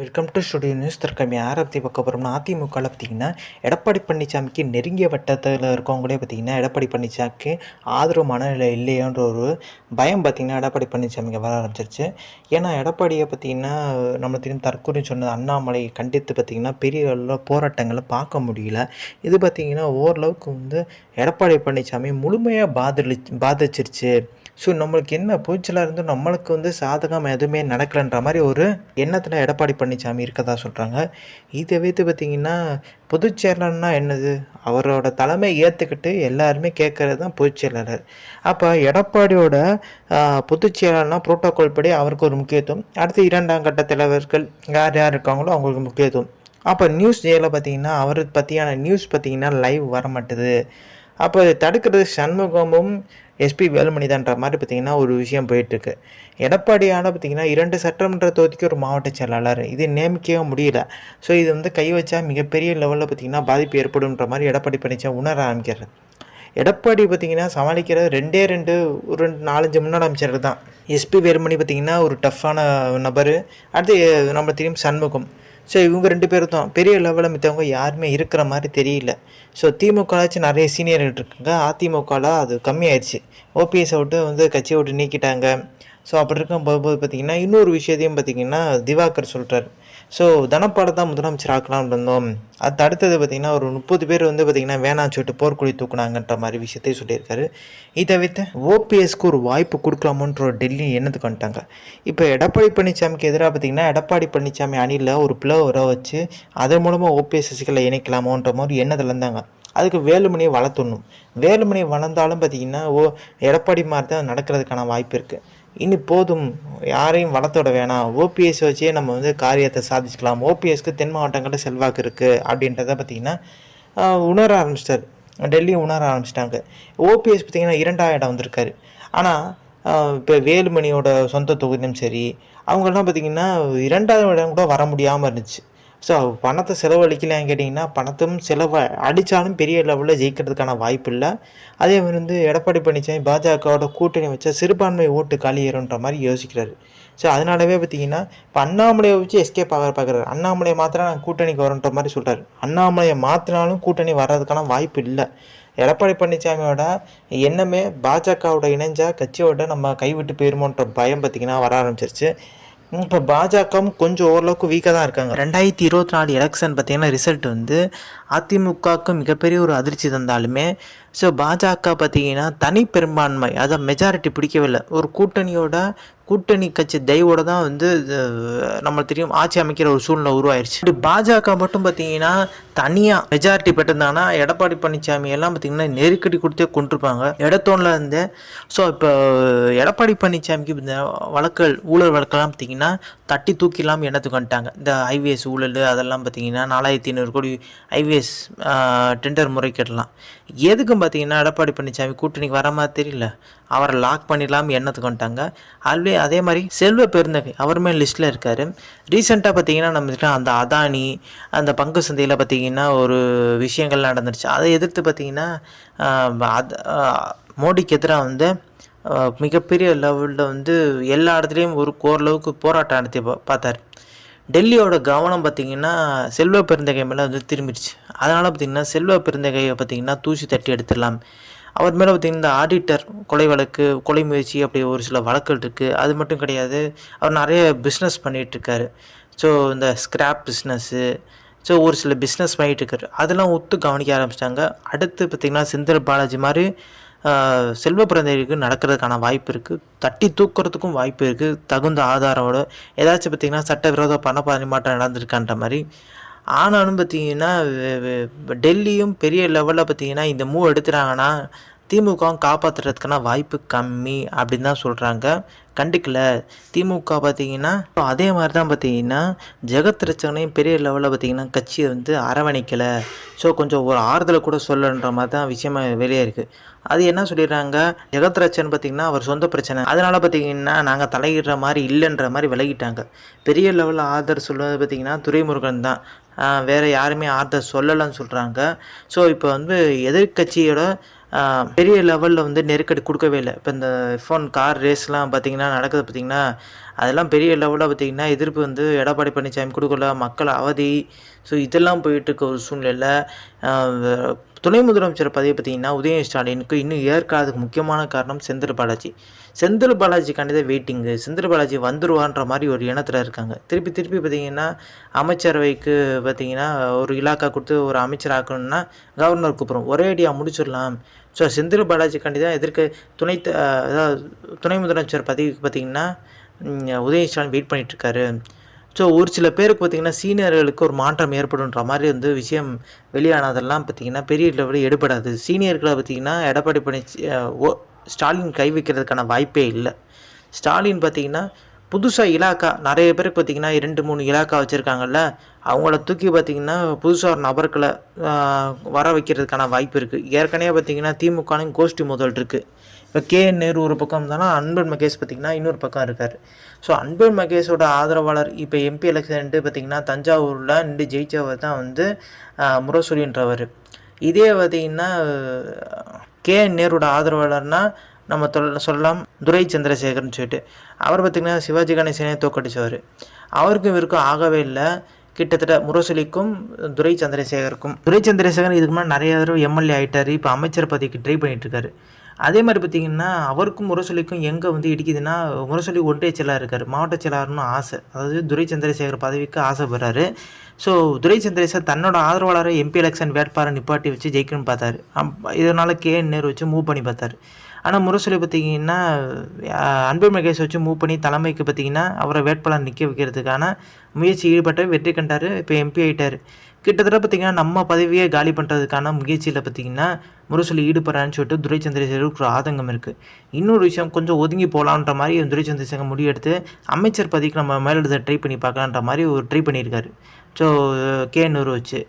Welcome to studio news தற்கம் யாரை பற்றி பார்க்க போகிறோம்னா அதிமுகவில் பார்த்தீங்கன்னா எடப்பாடி பழனிசாமிக்கு நெருங்கிய வட்டத்தில் இருக்கவங்களே பார்த்தீங்கன்னா எடப்பாடி பழனிசாமிக்கு ஆதரவு மனநிலை இல்லையோன்ற ஒரு பயம் பார்த்திங்கன்னா எடப்பாடி பழனிசாமிக்கு வர ஆரம்பிச்சிருச்சு. ஏன்னா எடப்பாடியை பார்த்தீங்கன்னா நம்ம திரும்ப தற்கொலை சொன்னது அண்ணாமலை கண்டித்து பார்த்தீங்கன்னா பெரிய அளவில் போராட்டங்களை பார்க்க முடியல. இது பார்த்தீங்கன்னா ஓரளவுக்கு வந்து எடப்பாடி பழனிசாமி முழுமையாக பாதிலி பாதிச்சிருச்சு. ஸோ நம்மளுக்கு என்ன பூச்சலாக இருந்தோம் நம்மளுக்கு வந்து சாதகம் எதுவுமே நடக்கலைன்ற மாதிரி ஒரு எண்ணத்தில் எடப்பாடி பழனிசாமி இருக்கதா சொல்கிறாங்க இதை வைத்து பார்த்திங்கன்னா பொதுச் செயலாளர்னா என்னது? அவரோட தலைமை ஏற்றுக்கிட்டு எல்லாருமே கேட்குறது தான் பொதுச் செயலாளர் அப்போ எடப்பாடியோட ஆஹ், பொதுச் படி அவருக்கு ஒரு முக்கியத்துவம். அடுத்து இரண்டாம் கட்ட தலைவர்கள் யார் யார் இருக்காங்களோ அவங்களுக்கு முக்கியத்துவம். அப்போ நியூஸ் ஜேயில் பார்த்தீங்கன்னா அவர் பற்றியான நியூஸ் பார்த்தீங்கன்னா லைவ் வர மாட்டுது அப்போ இதை தடுக்கிறது சண்முகமும் எஸ்பி வேலுமணி தான்ற மாதிரி பார்த்தீங்கன்னா ஒரு விஷயம் போயிட்டுருக்கு. எடப்பாடியால் பார்த்தீங்கன்னா இரண்டு சட்டமன்ற தொகுதிக்கு ஒரு மாவட்ட செயலாளர். இது நியமிக்கவே முடியல. ஸோ இது வந்து கை வச்சா மிகப்பெரிய லெவலில் பார்த்தீங்கன்னா பாதிப்பு ஏற்படும்ன்ற மாதிரி எடப்பாடி பழனிசாமி உணர ஆரம்பிக்கிறது எடப்பாடி பார்த்தீங்கன்னா சமாளிக்கிறது ரெண்டே ரெண்டு ஒரு ரெண்டு நாலஞ்சு முன்னாள் அமைச்சர் தான். எஸ்பி வேலுமணி பார்த்தீங்கன்னா ஒரு டஃப்பான நபர். அடுத்து நம்ம தெரியும் சண்முகம். ஸோ இவங்க ரெண்டு பேரும் தான் பெரிய லெவலில் மித்தவங்க யாருமே இருக்கிற மாதிரி தெரியல. ஸோ திமுகலாச்சும் நிறைய சீனியர்கள் இருக்குங்க. அதிமுகவில் அது கம்மியாயிடுச்சு ஓபிஎஸை விட்டு வந்து கட்சியை விட்டு நீக்கிட்டாங்க. ஸோ அப்படி இருக்கும் போது பார்த்திங்கன்னா இன்னொரு விஷயத்தையும் பார்த்தீங்கன்னா திவாகர் சொல்கிறார் ஸோ தனப்பாடை தான் முதலமைச்சர் ஆக்கலாம்னு இருந்தோம். அது அடுத்தது பார்த்தீங்கன்னா ஒரு முப்பது பேர் வந்து பார்த்தீங்கன்னா வேணாம் சொல்லிட்டு போர்க்குழி தூக்குனாங்கன்ற மாதிரி விஷயத்தையும் சொல்லியிருக்காரு. இதை தவிர்த்து ஓபிஎஸ்க்கு ஒரு வாய்ப்பு கொடுக்கலாமோன்ற ஒரு டெல்லி எண்ணத்துக்கு வந்துட்டாங்க? இப்போ எடப்பாடி பழனிசாமிக்கு எதிராக பார்த்தீங்கன்னா எடப்பாடி பழனிசாமி அணியில் ஒரு பிளவு வர வச்சு அதன் மூலமாக ஓபிஎஸ் சசிகலை இணைக்கலாமோன்ற மாதிரி எண்ணத்தில் இருந்தாங்க. அதுக்கு வேலுமணியை வளர்த்துடணும். வேலுமணி வளர்ந்தாலும் பார்த்தீங்கன்னா ஓ எடப்பாடி மாதிரி தான் நடக்கிறதுக்கான வாய்ப்பு இருக்குது இனி போதும். யாரையும் வளர்த்தோட வேணாம். ஓபிஎஸ் வச்சே நம்ம வந்து காரியத்தை சாதிச்சுக்கலாம். ஓபிஎஸ்க்கு தென் மாவட்டங்களில் செல்வாக்கு இருக்குது அப்படின்றத பார்த்திங்கன்னா உணர ஆரம்பிச்சிட்டார். டெல்லி உணர ஆரம்பிச்சிட்டாங்க. ஓபிஎஸ் பார்த்திங்கன்னா இரண்டாம் இடம் வந்திருக்காரு. ஆனால் இப்போ வேலுமணியோட சொந்த தொகுதியும் சரி அவங்கெல்லாம் பார்த்திங்கன்னா இரண்டாவது இடம் கூட வர முடியாமல் இருந்துச்சு. ஸோ பணத்தை செலவழிக்கலான்னு கேட்டிங்கன்னா பணத்தும் செலவு அடித்தாலும் பெரிய லெவலில் ஜெயிக்கிறதுக்கான வாய்ப்பு இல்லை அதே மாதிரி வந்து எடப்பாடி பழனிசாமி பாஜகவோட கூட்டணி வச்சா சிறுபான்மை ஓட்டு காலியேறுன்ற மாதிரி யோசிக்கிறாரு. ஸோ அதனாலவே பார்த்தீங்கன்னா இப்போ அண்ணாமலையை வச்சு எஸ்கேப் ஆக பார்க்குறாரு அண்ணாமலையை மாத்திரம் நான் கூட்டணிக்கு வரன்ற மாதிரி சொல்கிறாரு அண்ணாமலையை மாற்றினாலும் கூட்டணி வர்றதுக்கான வாய்ப்பு இல்லை. எடப்பாடி பழனிசாமியோட எண்ணமே பாஜகவோட இணைஞ்சா கட்சியோட நம்ம கைவிட்டு போயிருமோன்ற பயம் பார்த்தீங்கன்னா வர ஆரம்பிச்சிருச்சு. இப்போ பாஜகவும் கொஞ்சம் ஓரளவுக்கு வீக்காக தான் இருக்காங்க. ரெண்டாயிரத்தி இருபத்தி நாலு எலெக்ஷன் பார்த்தீங்கன்னா ரிசல்ட் வந்து அதிமுகவுக்கு மிகப்பெரிய ஒரு அதிர்ச்சி தந்தாலுமே ஸோ பாஜக பார்த்தீங்கன்னா தனி பெரும்பான்மை. அதை மெஜாரிட்டி பிடிக்கவில்லை. ஒரு கூட்டணியோட கூட்டணி கட்சி தெய்வோட தான் வந்து அஹ், நம்ம தெரியும் ஆட்சி அமைக்கிற ஒரு சூழ்நிலை உருவாயிருச்சு. இப்படி பாஜக மட்டும் பார்த்தீங்கன்னா தனியாக மெஜாரிட்டி பெற்றிருந்தாங்கன்னா எடப்பாடி பழனிசாமி எல்லாம் பார்த்தீங்கன்னா நெருக்கடி கொடுத்தே கொண்டிருப்பாங்க. இடத்தோனில் இருந்து ஸோ இப்போ எடப்பாடி பழனிசாமிக்கு இந்த வழக்குகள் ஊழல் வழக்கெல்லாம் பார்த்தீங்கன்னா தட்டி தூக்கிலாம் எண்ணத்துக்கு வந்துட்டாங்க. இந்த ஐவிஎஸ் ஊழல் அதெல்லாம் பார்த்தீங்கன்னா நாலாயிரத்தி ஐநூறு கோடி ஐவிஎஸ் டெண்டர் முறைகேடலாம் எதுக்கு பார்த்தீங்கன்னா எடப்பாடி பழனிசாமி கூட்டணிக்கு வர மாதிரி தெரியல. அவரை லாக் பண்ணிடலாம் எண்ணத்துக்கு வந்துட்டாங்க. ஆல்வே அதே மாதிரி செல்வ பெருந்தகை அவருமே லிஸ்ட்டில் இருக்கார். ரீசெண்டாக பார்த்தீங்கன்னா நம்ம அந்த அதானி அந்த பங்கு சந்தையில் பார்த்தீங்கன்னா ஒரு விஷயங்கள் நடந்துருச்சு. அதை எதிர்த்து பார்த்தீங்கன்னா அத அது மோடிக்கு எதிராக வந்து மிகப்பெரிய லெவலில் வந்து எல்லா இடத்துலையும் ஒரு ஓரளவுக்கு போராட்டம் நடத்தி பார்த்தார் பார்த்தாரு. டெல்லியோட கவனம் பார்த்திங்கன்னா செல்வ பெருந்தகை மேலே வந்து திரும்பிடுச்சு. அதனால் பார்த்திங்கன்னா செல்வ பெருந்தகையை பார்த்திங்கன்னா தூசி தட்டி எடுத்துடலாம். அவர் மேலே பார்த்திங்கன்னா இந்த ஆடிட்டர் கொலை வழக்கு கொலை முயற்சி அப்படி ஒரு சில வழக்குகள் இருக்குது அது மட்டும் கிடையாது அவர் நிறைய பிஸ்னஸ் பண்ணிகிட்ருக்காரு ஸோ இந்த ஸ்கிராப் பிஸ்னஸ்ஸு ஸோ ஒரு சில பிஸ்னஸ் பண்ணிகிட்டு இருக்காரு. அதெல்லாம் ஒத்து கவனிக்க ஆரம்பிச்சிட்டாங்க. அடுத்து பார்த்திங்கன்னா செந்தில் பாலாஜி மாதிரி செல்வ பிறந்தவருக்கு நடக்கிறதுக்கான வாய்ப்பு இருக்குது தட்டி தூக்குறதுக்கும் வாய்ப்பு இருக்குது தகுந்த ஆதாரோட ஏதாச்சும் பார்த்திங்கன்னா சட்டவிரோத பண பரிமாற்றம் நடந்திருக்கான்ற மாதிரி. ஆனாலும் பார்த்தீங்கன்னா டெல்லியும் பெரிய லெவலில் பார்த்தீங்கன்னா இந்த மூவ் எடுத்துட்டாங்கன்னா திமுகவும் காப்பாற்றுறதுக்கான வாய்ப்பு கம்மி அப்படின்னு தான் சொல்கிறாங்க கண்டுக்கல. திமுக பார்த்தீங்கன்னா அதே மாதிரி தான் பார்த்தீங்கன்னா ஜெகத் ரச்சனையும் பெரிய லெவலில் பார்த்தீங்கன்னா கட்சியை வந்து அரவணைக்கலை. ஸோ கொஞ்சம் ஒரு ஆறுதலை கூட சொல்லன்ற மாதிரி தான் விஷயமா வெளியே இருக்குது அது என்ன சொல்லிடுறாங்க? ஜெகத் ரச்சன் பார்த்தீங்கன்னா அவர் சொந்த பிரச்சனை. அதனால் பார்த்தீங்கன்னா நாங்கள் தலையிடுற மாதிரி இல்லைன்ற மாதிரி விலகிட்டாங்க. பெரிய லெவலில் ஆதர் சொல்வது பார்த்தீங்கன்னா துரைமுருகன் தான். வேறு யாருமே ஆதர் சொல்லலைன்னு சொல்கிறாங்க ஸோ இப்போ வந்து எதிர்க்கட்சியோட பெரிய லெவலில் வந்து நெருக்கடி கொடுக்கவே இல்லை. இப்போ இந்த ஃபோன் கார் ரேஸ்லாம் பார்த்தீங்கன்னா நடக்குது பார்த்தீங்கன்னா அதெல்லாம் பெரிய லெவலில் பார்த்தீங்கன்னா எதிர்ப்பு வந்து எடப்பாடி பழனிசாமி கொடுக்கல மக்கள் அவதி. ஸோ இதெல்லாம் போயிட்டுருக்க ஒரு சூழ்நிலையில் துணை முதலமைச்சர் பதவி பார்த்தீங்கன்னா உதய ஸ்டாலினுக்கு இன்னும் ஏற்காததுக்கு முக்கியமான காரணம் செந்தில் பாலாஜி. செந்தில் பாலாஜி கண்டிப்பாக வெயிட்டிங்கு செந்தில் பாலாஜி வந்துருவான்ற மாதிரி ஒரு எண்ணத்தில் இருக்காங்க. திருப்பி திருப்பி பார்த்தீங்கன்னா அமைச்சரவைக்கு பார்த்தீங்கன்னா ஒரு இலாக்கா கொடுத்து ஒரு அமைச்சர் ஆக்கணும்னா கவர்னர் கூப்பிட்றோம் ஒரே அடியாக முடிச்சிடலாம். ஸோ செந்தில் பாலாஜி தான் எதிர்க்க துணை அதாவது துணை முதலமைச்சர் பதவிக்கு பார்த்தீங்கன்னா உதய ஸ்டாலின் வெயிட் பண்ணிகிட்ருக்காரு ஸோ ஒரு சில பேருக்கு பார்த்தீங்கன்னா சீனியர்களுக்கு ஒரு மாற்றம் ஏற்படுன்ற மாதிரி வந்து விஷயம் வெளியானதெல்லாம் பார்த்தீங்கன்னா பெரிய லெவலில் எடுபடாது. சீனியர்களை பார்த்தீங்கன்னா எடப்பாடி பழனிச்சி ஓ ஸ்டாலின் கை வைக்கிறதுக்கான வாய்ப்பே இல்லை. ஸ்டாலின் பார்த்தீங்கன்னா புதுசாக இலாக்கா. நிறைய பேருக்கு பார்த்தீங்கன்னா ரெண்டு மூணு இலாக்கா வச்சுருக்காங்கல்ல. அவங்கள தூக்கி பார்த்தீங்கன்னா புதுசாக ஒரு நபர்களை வர வைக்கிறதுக்கான வாய்ப்பு இருக்குது ஏற்கனவே பார்த்திங்கன்னா திமுகலையும் கோஷ்டி முதல் இருக்குது இப்போ கே நேரு ஒரு பக்கம் இருந்தாலும் அன்பன் மகேஷ் பார்த்திங்கன்னா இன்னொரு பக்கம் இருக்கார். ஸோ அன்பன் மகேஷோட ஆதரவாளர் இப்போ எம்பி எலெக்ஷன்ட்டு பார்த்திங்கன்னா தஞ்சாவூரில் நின்று ஜெயிச்சவர் தான் வந்து முரசொலின்றவர். இதே பார்த்தீங்கன்னா கே நேரோட ஆதரவாளர்னால் நம்ம தொல் சொல்லலாம் துரை சந்திரசேகர்னு சொல்லிட்டு. அவர் பார்த்திங்கன்னா சிவாஜி கணேசனே தோக்கடிச்சவர் அவருக்கும் இவருக்கும் ஆகவே இல்லை. கிட்டத்தட்ட முரசொலிக்கும் துரை சந்திரசேகருக்கும். துரை சந்திரசேகர் இதுக்கு முன்னாடி நிறைய தடவை எம்எல்ஏ ஆகிட்டார் இப்போ அமைச்சர் பதவிக்கு ட்ரை பண்ணிட்டு அதே மாதிரி பார்த்தீங்கன்னா அவருக்கும் முரசொலிக்கும் எங்கே வந்து இடிக்குதுன்னா முரசொலி ஒன்றிய செயலாக இருக்கார். மாவட்ட செயலாளர்னு ஆசை. அதாவது துரை சந்திரசேகர் பதவிக்கு ஆசைப்படுறாரு. ஸோ துரை சந்திரசேகர் தன்னோட ஆதரவாளரை எம்பி எலெக்ஷன் வேட்பாளர் நிப்பாட்டி வச்சு ஜெயிக்கணும்னு பார்த்தாரு. இதனால் இதனால கே நேரு வச்சு மூவ் பண்ணி பார்த்தாரு. ஆனால் முரசொலி பார்த்தீங்கன்னா அன்பு மகேஷ் வச்சு மூவ் பண்ணி தலைமைக்கு பார்த்தீங்கன்னா அவரை வேட்பாளர் நிற்க வைக்கிறதுக்கான முயற்சி ஈடுபட்டு வெற்றி கண்டார் இப்போ எம்பி ஆயிட்டார். கிட்டத்தட்ட பார்த்தீங்கன்னா நம்ம பதவியே காலி பண்ணுறதுக்கான முயற்சியில் பார்த்தீங்கன்னா முரசொலி ஈடுபடுறான்னு சொல்லிட்டு துரை சந்திரசேகருக்கு ஒரு ஆதங்கம் இருக்குது இன்னொரு விஷயம் கொஞ்சம் ஒதுங்கி போகலான்ற மாதிரி துரை சந்திரசேகர் முடிவெடுத்து அமைச்சர் பதவிக்கு நம்ம மேலெடுத்த ட்ரை பண்ணி பார்க்கலான்ற மாதிரி ஒரு ட்ரை பண்ணியிருக்காரு. ஸோ கே நூறு வச்சு.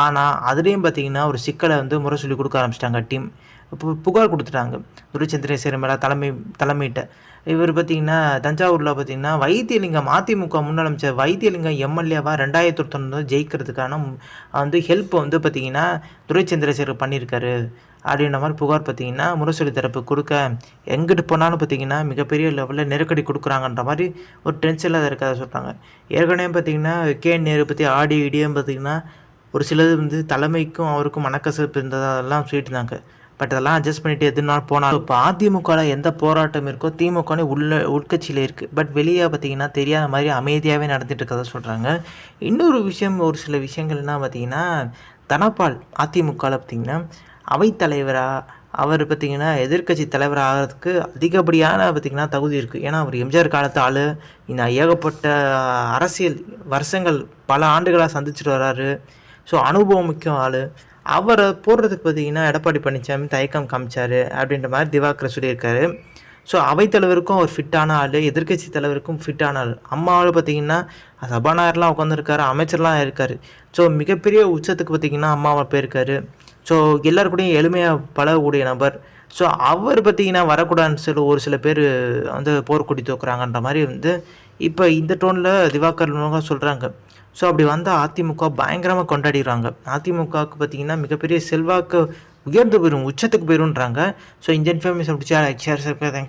ஆனால் அதுலேயும் பார்த்தீங்கன்னா ஒரு சிக்கலை வந்து முரசொலி கொடுக்க ஆரம்பிச்சிட்டாங்க டீம். இப்போ புகார் கொடுத்துட்டாங்க. துரை மேலே தலைமை தலைமையிட்ட. இவர் பார்த்தீங்கன்னா தஞ்சாவூரில் பார்த்தீங்கன்னா வைத்தியலிங்கம் அதிமுக முன்னாள் அமைச்சர் வைத்தியலிங்கம் எம்எல்ஏவாக ரெண்டாயிரத்தி ஒருத்தொன்னு ஜெயிக்கிறதுக்கான வந்து ஹெல்ப் வந்து பார்த்தீங்கன்னா துரைச்சந்திரசேகர் பண்ணியிருக்காரு. அப்படின்ற மாதிரி புகார் பார்த்தீங்கன்னா முரசொலி தரப்பு கொடுக்க எங்கிட்டு போனாலும் பார்த்தீங்கன்னா மிகப்பெரிய லெவலில் நெருக்கடி கொடுக்குறாங்கன்ற மாதிரி ஒரு டென்ஷனில் இருக்கிறத சொல்கிறாங்க ஏற்கனவே பார்த்தீங்கன்னா கே நேரு பற்றி ஆடி இடியும் பார்த்தீங்கன்னா ஒரு சிலது வந்து தலைமைக்கும் அவருக்கும் மனக்கசப்பு இருந்ததெல்லாம் சொல்லிட்டு இருந்தாங்க பட் அதெல்லாம் அட்ஜஸ்ட் பண்ணிட்டு எதுனாலும் போனாலும் இப்போ அதிமுகவில் எந்த போராட்டம் இருக்கோ திமுகனே உள்ள உட்கட்சியில் இருக்குது பட் வெளியே பார்த்தீங்கன்னா தெரியாத மாதிரி அமைதியாகவே நடந்துட்டு இருக்கதா சொல்கிறாங்க இன்னொரு விஷயம் ஒரு சில விஷயங்கள்லாம் பார்த்தீங்கன்னா தனபால் அதிமுகவில் பார்த்தீங்கன்னா அவைத்தலைவராக அவர் பார்த்திங்கன்னா எதிர்க்கட்சி தலைவர் ஆகிறதுக்கு அதிகப்படியான பார்த்திங்கன்னா தகுதி இருக்குது ஏன்னா அவர் எம்ஜிஆர் காலத்து ஆள் இந்த ஏகப்பட்ட அரசியல் வருஷங்கள் பல ஆண்டுகளாக சந்திச்சுட்டு வர்றாரு ஸோ அனுபவம் முக்கியம் ஆள். அவரை போடுறதுக்கு பார்த்தீங்கன்னா எடப்பாடி பழனிசாமி தயக்கம் காமிச்சாரு அப்படின்ற மாதிரி திவாகர் சொல்லியிருக்காரு. ஸோ அவைத்தலைவருக்கும் அவர் ஃபிட்டான ஆள் எதிர்க்கட்சி தலைவருக்கும் ஃபிட்டான ஆள். அம்மாவில் பார்த்தீங்கன்னா சபாநாயகர்லாம் உட்காந்துருக்காரு அமைச்சர்லாம் இருக்கார். ஸோ மிகப்பெரிய உச்சத்துக்கு பார்த்தீங்கன்னா அம்மாவை போயிருக்காரு. ஸோ எல்லாரு கூடயும் எளிமையாக பழகக்கூடிய நபர். ஸோ அவர் பார்த்தீங்கன்னா வரக்கூடாதுன்னு சொல்லி ஒரு சில பேர் வந்து போர்க்குடி தூக்குறாங்கன்ற மாதிரி வந்து இப்போ இந்த டோனில் திவாகர் மூலமாக சொல்கிறாங்க ஸோ அப்படி வந்தால் அதிமுக பயங்கரமாக கொண்டாடிடுறாங்க. அதிமுகவுக்கு பார்த்தீங்கன்னா மிகப்பெரிய செல்வாக்கு உயர்ந்து போயிடும் உச்சத்துக்கு போயிடும்ன்றாங்க ஸோ இந்தியன் இன்ஃபர்மேஷன் பிடிச்சா ஷேர் தேங்க்ஸ்